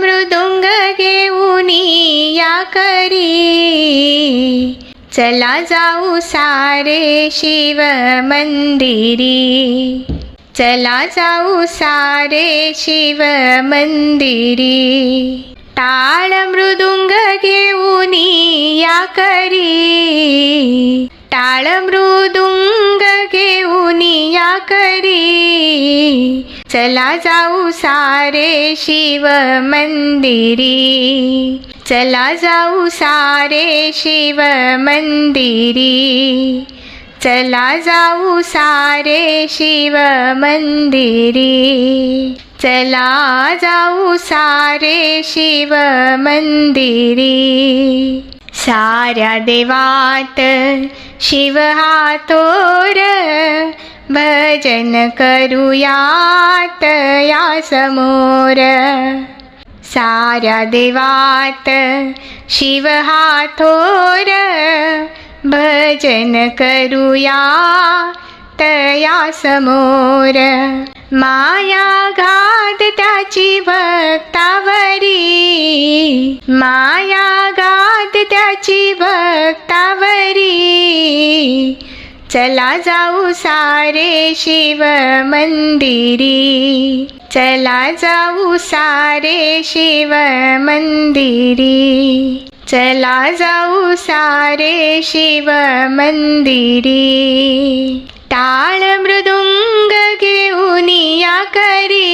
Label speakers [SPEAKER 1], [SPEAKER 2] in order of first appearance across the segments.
[SPEAKER 1] मृदुंग घेऊनी या करी चला जाऊ सारे शिव मंदिरी चला जाऊ सारे शिव मंदिरी टाळ मृदुंग घेऊन या करी. टाळ मृदुंग घेऊन या करी. चला जाऊ सारे शिव मंदिरी. चला जाऊ सारे शिव मंदिरी. चला जाऊ सारे शिव मंदिरी. चला जाऊ सारे शिव मंदिरी. साऱ्या देवात शिव हा तोर भजन करूयात या समोर साऱ्या देवात शिव हा थोर भजन करूया या समोर माया घात त्याची भक्तावरी. माया घात त्याची भक्तावरी. चला जाऊ सारे शिव मंदिरी. चला जाऊ सारे शिव मंदिरी. चला जाऊ सारे शिव मंदिरी. टाळ मृदुंग घेऊन या करी.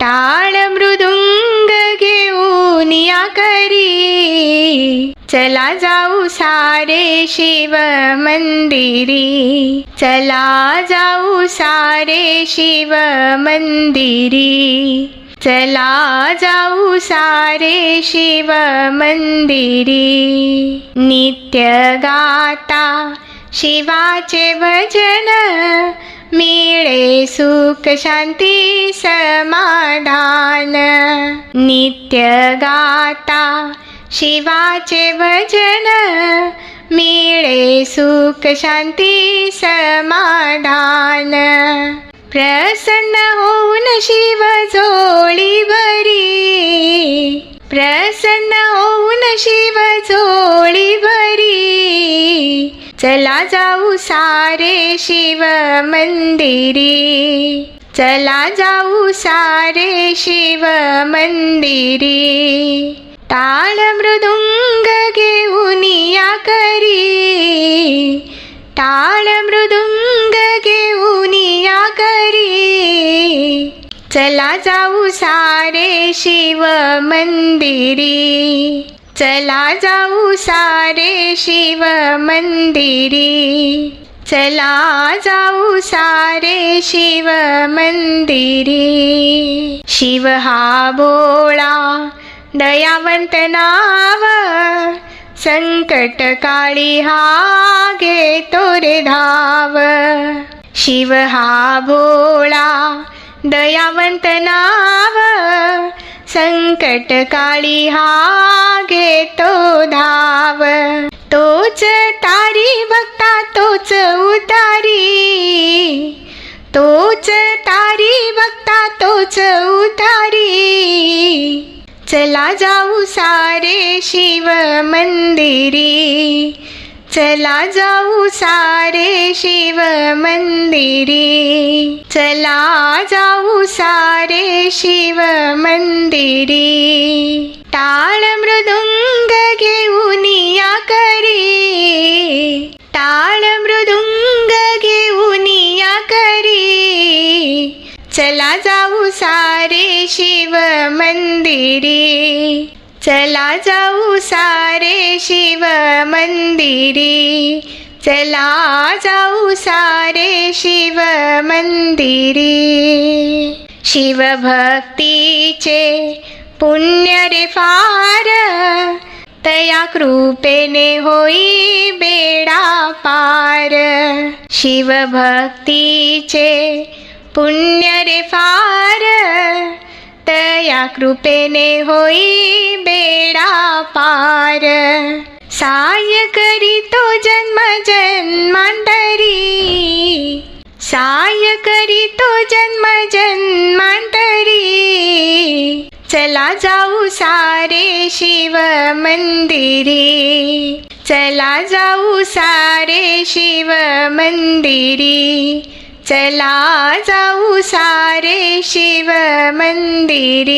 [SPEAKER 1] टाळ मृदुंग घेऊन या करी. चला जाऊ सारे शिव मंदिरी. चला जाऊ सारे शिव मंदिरी. चला जाऊ सारे शिव मंदिरी. नित्य गाता शिवाचे भजन मिळे सुख शांती समाधान. नित्य गाता शिवाचे भजन मिळे सुख शांती समाधान. प्रसन्न होऊन शिव जोळी भरी प्रसन्न होऊन शिव जोळी भरी चला जाऊ सारे शिव मंदिरी. चला जाऊ सारे शिव मंदिरी. टाळ मृदुंग घेऊन या करी. टाळ चला जाऊ सारे शिव मंदिरी. चला जाऊ सारे शिव मंदिरी. चला जाऊ सारे शिव मंदिरी. शिव हा भोळा दयावंत नाव. संकट काळी हा घेतो रे धाव. शिव हा भोळा दयावंत नाव संकट काळी हा घेतो धाव तोच तारी भक्ता तोच उतारी तोच तारी भक्ता तोच उतारी चला जाऊ सारे शिव मंदिरी चला जाऊ सारे शिव मंदिरी. चला जाऊ सारे शिव मंदिरी. टाळ मृदुंग घेऊन या करी. टाळ मृदुंग घेऊन या करी. चला जाऊ सारे शिव मंदिरी. चला जाऊ सारे शिव मंदिरी. चला जाऊ सारे शिव मंदिरी. शिवभक्तीचे पुण्य रे फार. तया कृपेने होई बेडा पार. शिवभक्तीचे पुण्य रे फार. तया कृपेने होई बेडा पार. साय करी तो जन्म जन्मांतरी. साय करी तो जन्म जन्मांतरी. चला जाऊ सारे शिव मंदिरी. चला जाऊ सारे शिव मंदिरी. चला जाऊ सारे शिव मंदिरी.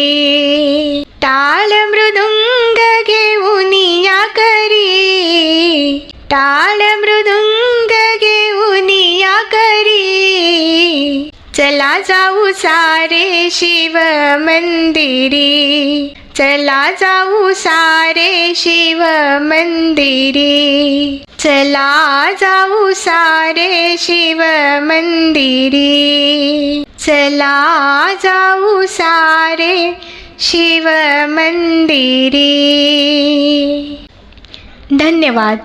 [SPEAKER 1] टाळ मृदुंग घेऊन या करी. टाळ मृदुंग घेऊन या करी. चला जाऊ सारे शिव मंदिरी. चला जाऊ सारे शिव मंदिरी. चला जाऊ सारे शिव मंदिरी. चला जाऊ सारे शिव मंदिरी. धन्यवाद.